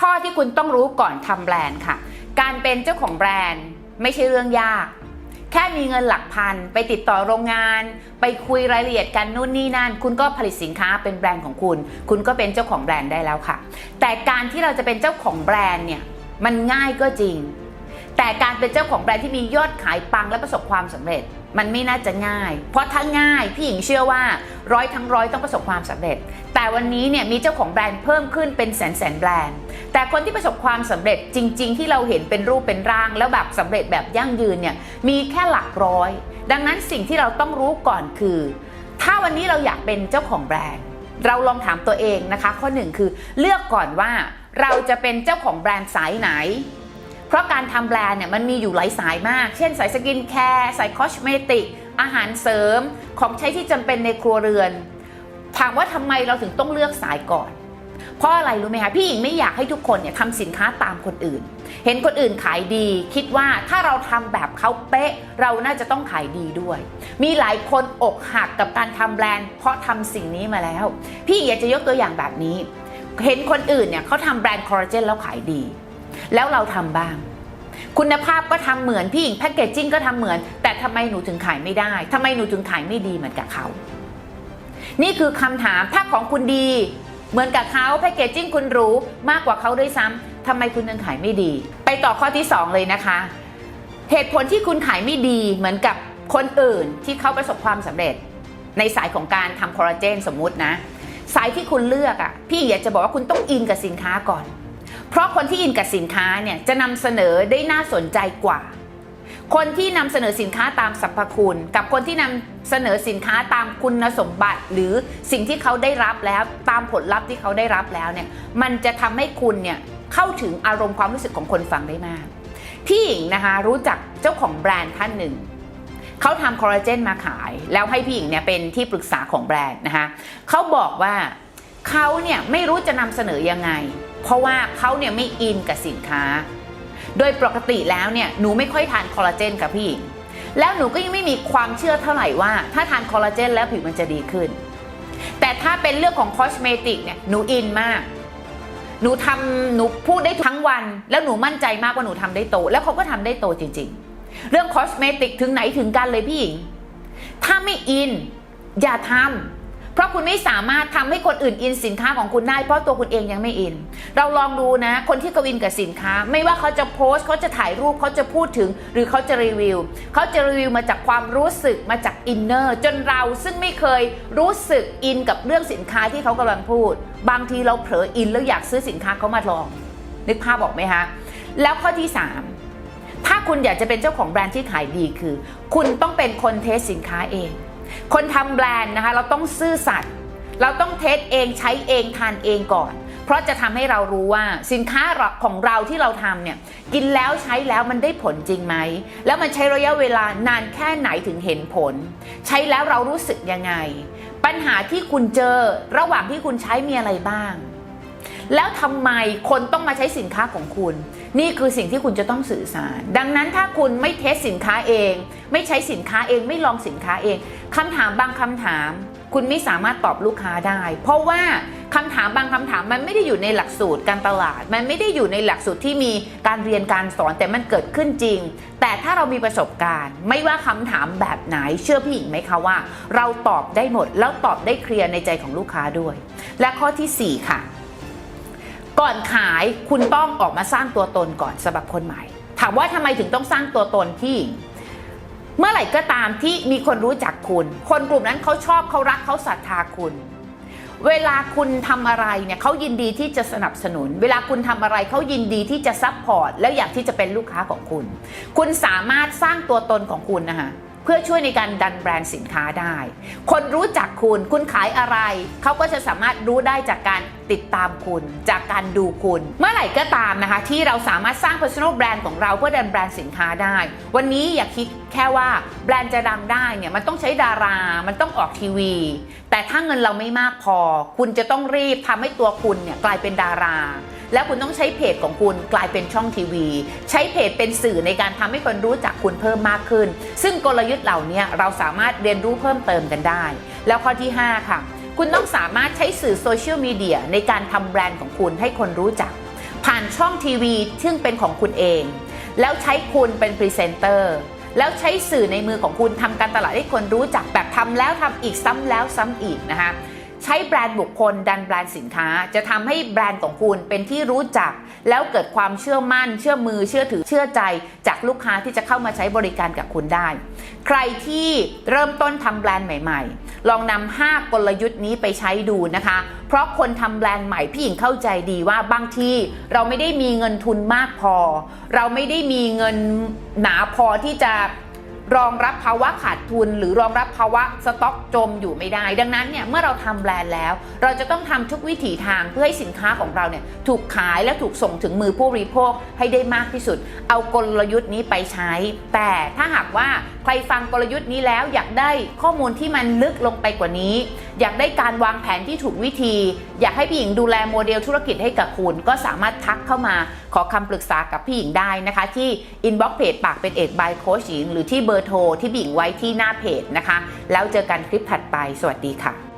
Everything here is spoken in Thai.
ข้อที่คุณต้องรู้ก่อนทำแบรนด์ค่ะ การเป็นเจ้าของแบรนด์ไม่ใช่เรื่องยาก แค่มีเงินหลักพัน ไปติดต่อโรงงาน ไปคุยรายละเอียดกันนู่นนี่นั่น คุณก็ผลิตสินค้าเป็นแบรนด์ของคุณ คุณก็เป็นเจ้าของแบรนด์ได้แล้วค่ะ แต่การที่เราจะเป็นเจ้าของแบรนด์เนี่ยมันง่ายก็จริง แต่การเป็นเจ้าของแบรนด์ที่มียอดขายปังและประสบความสำเร็จ มันไม่น่าจะง่าย เพราะถ้าง่ายพี่หญิงเชื่อว่าร้อยทั้งร้อยต้องประสบความสำเร็จ แต่วันนี้เนี่ยมีเจ้าของแบรนด์เพิ่มขึ้นเป็นแสนแสนแบรนด์ แต่คนที่ประสบความสำเร็จจริง ๆ ที่เราเห็นเป็นรูปเป็นร่าง แล้วแบบสำเร็จแบบยั่งยืนเนี่ยมีแค่หลักร้อย ดังนั้นสิ่งที่เราต้องรู้ก่อนคือ ถ้าวันนี้เราอยากเป็นเจ้าของแบรนด์ เราลองถามตัวเองนะคะ ข้อหนึ่งคือเลือกก่อนว่าเราจะเป็นเจ้าของแบรนด์สายไหน เพราะการทำแบรนด์เนี่ยมันมีอยู่หลายสายมาก เช่นสายสกินแคร์สายคอสเมติก อาหารเสริม ของใช้ที่จำเป็นในครัวเรือน ถามว่าทำไมเราถึงต้องเลือกสายก่อน เพราะอะไรรู้ไหมคะพี่หญิงไม่อยากให้ทุกคนเนี่ยทำสินค้าตามคนอื่น เห็นคนอื่นขายดี คิดว่าถ้าเราทำแบบเขาเป๊ะ เราน่าจะต้องขายดีด้วย มีหลายคนอกหักกับการทำแบรนด์ เพราะทำสิ่งนี้มาแล้ว พี่อยากจะยกตัวอย่างแบบนี้ เห็นคนอื่นเนี่ยเขาทำแบรนด์คอลลาเจนแล้วขายดี แล้วเราทำบ้าง คุณภาพก็ทำเหมือนพี่หญิงแพคเกจจิ้งก็ทำเหมือน แต่ทำไมหนูถึงขายไม่ได้ทำไมหนูถึงขายไม่ดีเหมือนกับเขา นี่คือคำถามถ้าของคุณดีเหมือนกับเขาแพคเกจจิ้งคุณรู้มากกว่าเขาด้วยซ้ำทำไมคุณยังขายไม่ดี ไปต่อข้อที่ 2 เลยนะคะ เหตุผลที่คุณขายไม่ดีเหมือนกับคนอื่นที่เขาประสบความสำเร็จ ในสายของการทำคอลลาเจนสมมุตินะ สายที่คุณเลือกอะ่ะพี่อยากจะบอกว่าคุณต้องอินกับสินค้าก่อน เพราะคนที่อินกับสินค้าเนี่ยจะนำเสนอได้น่าสนใจกว่า คนที่นำเสนอสินค้าตามสรรพคุณ กับคนที่นำเสนอสินค้าตามคุณสมบัติ หรือสิ่งที่เขาได้รับแล้วตามผลลัพธ์ที่เขาได้รับแล้วเนี่ยมันจะทำให้คุณเนี่ยเข้าถึงอารมณ์ความรู้สึกของคนฟังได้มาก พี่หญิงนะคะรู้จักเจ้าของแบรนด์ท่านหนึ่งเขาทำคอลลาเจนมาขาย แล้วให้พี่หญิงเนี่ยเป็นที่ปรึกษาของแบรนด์นะคะเขาบอกว่าเขาเนี่ยไม่รู้จะนำเสนอยังไง เพราะว่าเขาเนี่ยไม่อินกับสินค้า โดยปกติแล้วเนี่ยหนูไม่ค่อยทานคอลลาเจนกับพี่หญิงแล้วหนูก็ยังไม่มีความเชื่อเท่าไหร่ว่า ถ้าทานคอลลาเจนแล้วผิวมันจะดีขึ้น แต่ถ้าเป็นเรื่องของคอสเมติกเนี่ยหนูอินมาก หนูทำหนูพูดได้ทั้งวัน แล้วหนูมั่นใจมากว่าหนูทำได้โต แล้วเขาก็ทำได้โตจริง ๆ เรื่องคอสเมติกถึงไหนถึงกันเลยพี่หญิง ถ้าไม่อิน อย่าทำ เพราะคุณไม่สามารถทำให้คนอื่นอินสินค้าของคุณได้ เพราะตัวคุณเองยังไม่อิน เราลองดูนะ คนที่กวินกับสินค้า ไม่ว่าเขาจะโพสต์เขาจะถ่ายรูปเขาจะพูดถึง หรือเขาจะรีวิวเขาจะรีวิวมาจากความรู้สึกมาจากอินเนอร์จนเราซึ่งไม่เคยรู้สึกอินกับเรื่องสินค้าที่เขากำลังพูด บางทีเราเผลออินแล้วอยากซื้อสินค้าเขามาลอง นึกภาพออกไหมคะแล้วข้อที่ 3 ถ้าคุณอยากจะเป็นเจ้าของแบรนด์ที่ขายดีคือ คุณต้องเป็นคนเทสสินค้าเอง คนทำแบรนด์นะคะ เราต้องซื่อสัตย์เราต้องเทสเองใช้เองทานเองก่อน เพราะจะทำให้เรารู้ว่าสินค้าของเราที่เราทำเนี่ยกินแล้วใช้แล้วมันได้ผลจริงไหม แล้วมันใช้ระยะเวลานานแค่ไหนถึงเห็นผล ใช้แล้วเรารู้สึกยังไง ปัญหาที่คุณเจอระหว่างที่คุณใช้มีอะไรบ้าง แล้วทำไมคนต้องมาใช้สินค้าของคุณ นี่คือสิ่งที่คุณจะต้องสื่อสาร ดังนั้นถ้าคุณไม่เทสสินค้าเอง ไม่ใช้สินค้าเองไม่ลองสินค้าเองคำถามบางคำถาม คุณไม่สามารถตอบลูกค้าได้ เพราะว่าคำถามบางคำถามมันไม่ได้อยู่ในหลักสูตรการตลาด มันไม่ได้อยู่ในหลักสูตรที่มีการเรียนการสอนแต่มันเกิดขึ้นจริง แต่ถ้าเรามีประสบการณ์ ไม่ว่าคำถามแบบไหนเชื่อพี่หญิงไหมคะว่า เราตอบได้หมดแล้วตอบได้เคลียร์ในใจของลูกค้าด้วย และข้อทีสี่4 ค่ะ ก่อนขายคุณต้องออกมาสร้างตัวตนก่อนสำหรับคนใหม่ ถามว่าทำไมถึงต้องสร้างตัวตนที่ เมื่อไหร่ก็ตามที่มีคนรู้จักคุณ คนกลุ่มนั้นเขาชอบเขารักเขาศรัทธาคุณ เวลาคุณทำอะไรเนี่ยเขายินดีที่จะสนับสนุน เวลาคุณทำอะไรเขายินดีที่จะซัพพอร์ตแล้วอยากที่จะเป็นลูกค้าของคุณ คุณสามารถสร้างตัวตนของคุณนะคะ เพื่อช่วยในการดันแบรนด์สินค้าได้ คนรู้จักคุณ คุณขายอะไร เขาก็จะสามารถรู้ได้จากการติดตามคุณ จากการดูคุณ เมื่อไหร่ก็ตามนะคะ ที่เราสามารถสร้าง personal brand ของเราเพื่อดันแบรนด์สินค้าได้ วันนี้อย่าคิดแค่ว่าแบรนด์จะดังได้เนี่ยมันต้องใช้ดารา มันต้องออกทีวี แต่ถ้าเงินเราไม่มากพอ คุณจะต้องรีบทำให้ตัวคุณเนี่ยกลายเป็นดารา แล้วคุณต้องใช้เพจของคุณกลายเป็นช่องทีวี ใช้เพจเป็นสื่อในการทำให้คนรู้จักคุณเพิ่มมากขึ้น ซึ่งกลยุทธ์เหล่านี้เราสามารถเรียนรู้เพิ่มเติมกันได้ แล้วข้อที่ 5 ค่ะ คุณต้องสามารถใช้สื่อโซเชียลมีเดียในการทำแบรนด์ของคุณให้คนรู้จัก ผ่านช่องทีวีซึ่งเป็นของคุณเอง แล้วใช้คุณเป็นพรีเซนเตอร์แล้วใช้สื่อในมือของคุณทำการตลาดให้คนรู้จักแบบทำแล้วทำอีกซ้ำแล้วซ้ำอีกนะคะ ช้แบรนด์บุคคลดันแบรนด์สินค้า จะทำให้แบรนด์ของคุณเป็นที่รู้จัก แล้วเกิดความเชื่อมั่น เชื่อมือ เชื่อถือเชื่อใจ จากลูกค้าที่จะเข้ามาใช้บริการกับคุณได้ ใครที่เริ่มต้นทำแบรนด์ใหม่ ๆ ลองนำ5กลยุทธ์นี้ไปใช้ดูนะคะ เพราะคนทำแบรนด์ใหม่พี่หญิงเข้าใจดีว่าบางทีเราไม่ได้มีเงินทุนมากพอ เราไม่ได้มีเงินหนาพอที่จะ รองรับภาวะขาดทุน หรือรองรับภาวะสต็อกจมอยู่ไม่ได้ ดังนั้นเนี่ยเมื่อเราทำแบรนด์แล้ว เราจะต้องทำทุกวิถีทางเพื่อให้สินค้าของเราเนี่ยถูกขายและถูกส่งถึงมือผู้บริโภคให้ได้มากที่สุด เอากลยุทธ์นี้ไปใช้ แต่ถ้าหากว่าใครฟังกลยุทธ์นี้แล้วอยากได้ข้อมูลที่มันลึกลงไปกว่านี้ อยากได้การวางแผนที่ถูกวิธี อยากให้พี่หญิงดูแลโมเดลธุรกิจให้กับคุณ ก็สามารถทักเข้ามาขอคำปรึกษากับพี่หญิงได้นะคะ ที่ inbox เพจปากเป็นเอกบายโคชหญิง หรือที่เบอร์โทรที่พี่หญิงไว้ที่หน้าเพจนะคะ แล้วเจอกันคลิปถัดไป สวัสดีค่ะ